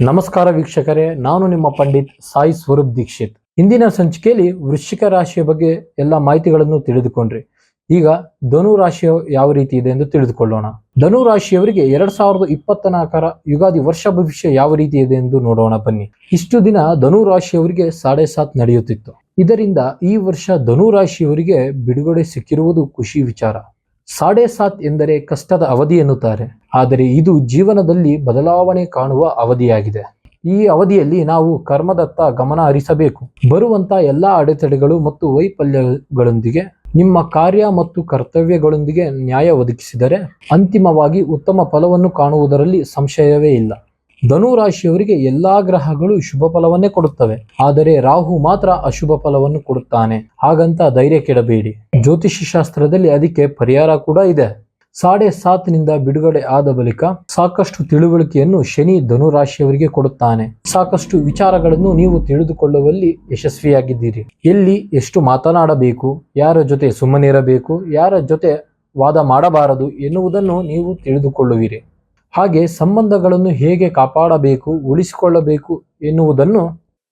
ನಮಸ್ಕಾರ ವೀಕ್ಷಕರೇ, ನಾನು ನಿಮ್ಮ ಪಂಡಿತ್ ಸಾಯಿ ಸ್ವರೂಪ್ ದೀಕ್ಷಿತ್. ಇಂದಿನ ಸಂಚಿಕೆಯಲ್ಲಿ ವೃಶ್ಚಿಕ ರಾಶಿಯ ಬಗ್ಗೆ ಎಲ್ಲ ಮಾಹಿತಿಗಳನ್ನು ತಿಳಿದುಕೊಂಡ್ರಿ. ಈಗ ಧನು ರಾಶಿಯ ಯಾವ ರೀತಿ ಇದೆ ಎಂದು ತಿಳಿದುಕೊಳ್ಳೋಣ. ಧನು ರಾಶಿಯವರಿಗೆ ಎರಡ್ ಸಾವಿರದ ಇಪ್ಪತ್ತ ಯುಗಾದಿ ವರ್ಷ ಭವಿಷ್ಯ ಯಾವ ರೀತಿ ಇದೆ ಎಂದು ನೋಡೋಣ ಬನ್ನಿ. ಇಷ್ಟು ದಿನ ಧನು ರಾಶಿಯವರಿಗೆ ಸಾಡೆ ಸಾತ್ ನಡೆಯುತ್ತಿತ್ತು. ಇದರಿಂದ ಈ ವರ್ಷ ಧನು ರಾಶಿಯವರಿಗೆ ಬಿಡುಗಡೆ ಸಿಕ್ಕಿರುವುದು ಖುಷಿ ವಿಚಾರ. ಸಾಡೆ ಸಾತ್ ಎಂದರೆ ಕಷ್ಟದ ಅವಧಿ ಎನ್ನುತ್ತಾರೆ. ಆದರೆ ಇದು ಜೀವನದಲ್ಲಿ ಬದಲಾವಣೆ ಕಾಣುವ ಅವಧಿಯಾಗಿದೆ. ಈ ಅವಧಿಯಲ್ಲಿ ನಾವು ಕರ್ಮದತ್ತ ಗಮನ ಹರಿಸಬೇಕು. ಬರುವಂತ ಎಲ್ಲಾ ಅಡೆತಡೆಗಳು ಮತ್ತು ವೈಫಲ್ಯಗಳೊಂದಿಗೆ, ನಿಮ್ಮ ಕಾರ್ಯ ಮತ್ತು ಕರ್ತವ್ಯಗಳೊಂದಿಗೆ ನ್ಯಾಯ ಒದಗಿಸಿದರೆ ಅಂತಿಮವಾಗಿ ಉತ್ತಮ ಫಲವನ್ನು ಕಾಣುವುದರಲ್ಲಿ ಸಂಶಯವೇ ಇಲ್ಲ. ಧನು ರಾಶಿಯವರಿಗೆ ಎಲ್ಲಾ ಗ್ರಹಗಳು ಶುಭ ಫಲವನ್ನೇ ಕೊಡುತ್ತವೆ. ಆದರೆ ರಾಹು ಮಾತ್ರ ಅಶುಭ ಫಲವನ್ನು ಕೊಡುತ್ತಾನೆ. ಹಾಗಂತ ಧೈರ್ಯ ಕೆಡಬೇಡಿ. ಜ್ಯೋತಿಷ್ಯ ಶಾಸ್ತ್ರದಲ್ಲಿ ಅದಕ್ಕೆ ಪರಿಹಾರ ಕೂಡ ಇದೆ. ಸಾಡೆ ಸಾತ್ನಿಂದ ಬಿಡುಗಡೆ ಆದ ಬಳಿಕ ಸಾಕಷ್ಟು ತಿಳುವಳಿಕೆಯನ್ನು ಶನಿ ಧನು ರಾಶಿಯವರಿಗೆ ಕೊಡುತ್ತಾನೆ. ಸಾಕಷ್ಟು ವಿಚಾರಗಳನ್ನು ನೀವು ತಿಳಿದುಕೊಳ್ಳುವಲ್ಲಿ ಯಶಸ್ವಿಯಾಗಿದ್ದೀರಿ. ಎಲ್ಲಿ ಎಷ್ಟು ಮಾತನಾಡಬೇಕು, ಯಾರ ಜೊತೆ ಸುಮ್ಮನಿರಬೇಕು, ಯಾರ ಜೊತೆ ವಾದ ಮಾಡಬಾರದು ಎನ್ನುವುದನ್ನು ನೀವು ತಿಳಿದುಕೊಳ್ಳುವಿರಿ. ಹಾಗೆ ಸಂಬಂಧಗಳನ್ನು ಹೇಗೆ ಕಾಪಾಡಬೇಕು, ಉಳಿಸಿಕೊಳ್ಳಬೇಕು ಎನ್ನುವುದನ್ನು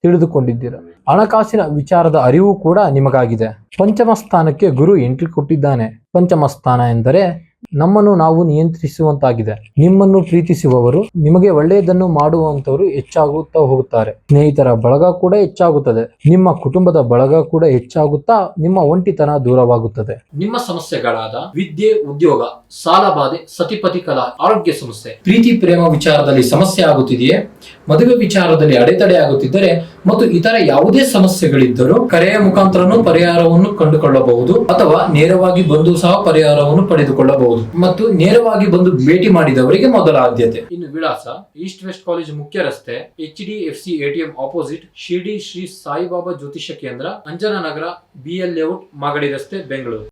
ತಿಳಿದುಕೊಂಡಿದ್ದೀರ. ಹಣಕಾಸಿನ ವಿಚಾರದ ಅರಿವು ಕೂಡ ನಿಮಗಾಗಿದೆ. ಪಂಚಮ ಸ್ಥಾನಕ್ಕೆ ಗುರು ಎಂಟ್ರಿ ಕೊಟ್ಟಿದ್ದಾನೆ. ಪಂಚಮ ಸ್ಥಾನ ಎಂದರೆ ನಮ್ಮನ್ನು ನಾವು ನಿಯಂತ್ರಿಸುವಂತಾಗಿದೆ. ನಿಮ್ಮನ್ನು ಪ್ರೀತಿಸುವವರು ನಿಮಗೆ ಒಳ್ಳೆಯದನ್ನು ಮಾಡುವಂತವರು ಹೆಚ್ಚಾಗುತ್ತಾ ಹೋಗುತ್ತಾರೆ. ಸ್ನೇಹಿತರ ಬಳಗ ಕೂಡ ಹೆಚ್ಚಾಗುತ್ತದೆ. ನಿಮ್ಮ ಕುಟುಂಬದ ಬಳಗ ಕೂಡ ಹೆಚ್ಚಾಗುತ್ತಾ ನಿಮ್ಮ ಒಂಟಿತನ ದೂರವಾಗುತ್ತದೆ. ನಿಮ್ಮ ಸಮಸ್ಯೆಗಳಾದ ವಿದ್ಯೆ, ಉದ್ಯೋಗ, ಸಾಲ ಬಾಧೆ, ಸತಿಪತಿ ಕಲಾ, ಆರೋಗ್ಯ ಸಮಸ್ಯೆ, ಪ್ರೀತಿ, ಪ್ರೇಮ ವಿಚಾರದಲ್ಲಿ ಸಮಸ್ಯೆ ಆಗುತ್ತಿದೆಯೇ? ಮದುವೆ ವಿಚಾರದಲ್ಲಿ ಅಡೆತಡೆ ಆಗುತ್ತಿದ್ದರೆ ಮತ್ತು ಇತರ ಯಾವುದೇ ಸಮಸ್ಯೆಗಳಿದ್ದರೂ ಕರೆಯ ಮುಖಾಂತರನೂ ಪರಿಹಾರವನ್ನು ಕಂಡುಕೊಳ್ಳಬಹುದು ಅಥವಾ ನೇರವಾಗಿ ಬಂದು ಸಹ ಪರಿಹಾರವನ್ನು ಪಡೆದುಕೊಳ್ಳಬಹುದು. ಮತ್ತು ನೇರವಾಗಿ ಬಂದು ಭೇಟಿ ಮಾಡಿದವರಿಗೆ ಮೊದಲ ಆದ್ಯತೆ. ಇನ್ನು ವಿಳಾಸ ಈಸ್ಟ್ ವೆಸ್ಟ್ ಕಾಲೇಜ್ ಮುಖ್ಯ ರಸ್ತೆ H D F C ATM opposite Shirdi Shri Saibaba ಜ್ಯೋತಿಷ್ಯ ಕೇಂದ್ರ ಅಂಜನಾ ನಗರ ಬಿಎಲ್ ಲೇಔಟ್, ಮಾಗಡಿ ರಸ್ತೆ, ಬೆಂಗಳೂರು.